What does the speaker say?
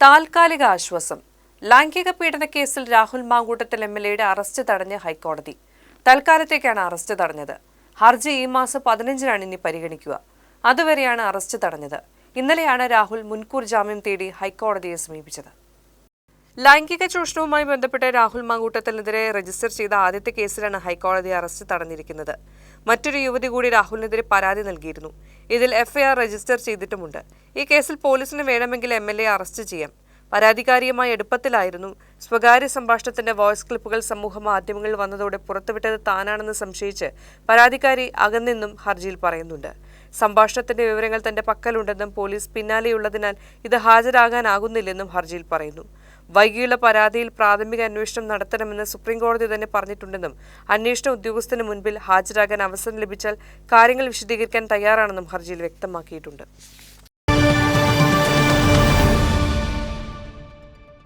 താൽക്കാലിക ആശ്വാസം. ലൈംഗിക പീഡന കേസിൽ രാഹുൽ മാങ്കൂട്ടത്തിൽ എം എൽ എയുടെ അറസ്റ്റ് തടഞ്ഞ് ഹൈക്കോടതി. തൽക്കാലത്തേക്കാണ് അറസ്റ്റ് തടഞ്ഞത്. ഹർജി ഈ മാസം പതിനഞ്ചിനാണ് ഇനി പരിഗണിക്കുക. അതുവരെയാണ് അറസ്റ്റ് തടഞ്ഞത്. ഇന്നലെയാണ് രാഹുൽ മുൻകൂർ ജാമ്യം തേടി ഹൈക്കോടതിയെ സമീപിച്ചത്. ലൈംഗിക ചൂഷണവുമായി ബന്ധപ്പെട്ട് രാഹുൽ മാങ്കൂട്ടത്തിനെതിരെ രജിസ്റ്റർ ചെയ്ത ആദ്യത്തെ കേസിലാണ് ഹൈക്കോടതി അറസ്റ്റ് തടഞ്ഞിരിക്കുന്നത്. മറ്റൊരു യുവതി കൂടി രാഹുലിനെതിരെ പരാതി നൽകിയിരുന്നു. ഇതിൽ എഫ്ഐആർ രജിസ്റ്റർ ചെയ്തിട്ടുമുണ്ട്. ഈ കേസിൽ പോലീസിന് വേണമെങ്കിൽ എം അറസ്റ്റ് ചെയ്യാം. പരാതിക്കാരിയുമായി എടുപ്പത്തിലായിരുന്നു സ്വകാര്യ സംഭാഷണത്തിന്റെ വോയിസ് ക്ലിപ്പുകൾ സമൂഹ മാധ്യമങ്ങളിൽ വന്നതോടെ പുറത്തുവിട്ടത് താനാണെന്ന് സംശയിച്ച് പരാതിക്കാരി അകന്നെന്നും ഹർജിയിൽ പറയുന്നുണ്ട്. സംഭാഷണത്തിന്റെ വിവരങ്ങൾ തന്റെ പക്കലുണ്ടെന്നും പോലീസ് പിന്നാലെയുള്ളതിനാൽ ഇത് ഹാജരാകാനാകുന്നില്ലെന്നും ഹർജിയിൽ പറയുന്നു. വൈകിയുള്ള പരാതിയിൽ പ്രാഥമിക അന്വേഷണം നടത്തണമെന്ന് സുപ്രീംകോടതി തന്നെ പറഞ്ഞിട്ടുണ്ടെന്നും അന്വേഷണ ഉദ്യോഗസ്ഥന് മുൻപിൽ ഹാജരാകാൻ അവസരം ലഭിച്ചാൽ കാര്യങ്ങൾ വിശദീകരിക്കാൻ തയ്യാറാണെന്നും ഹർജിയിൽ വ്യക്തമാക്കിയിട്ടുണ്ട്.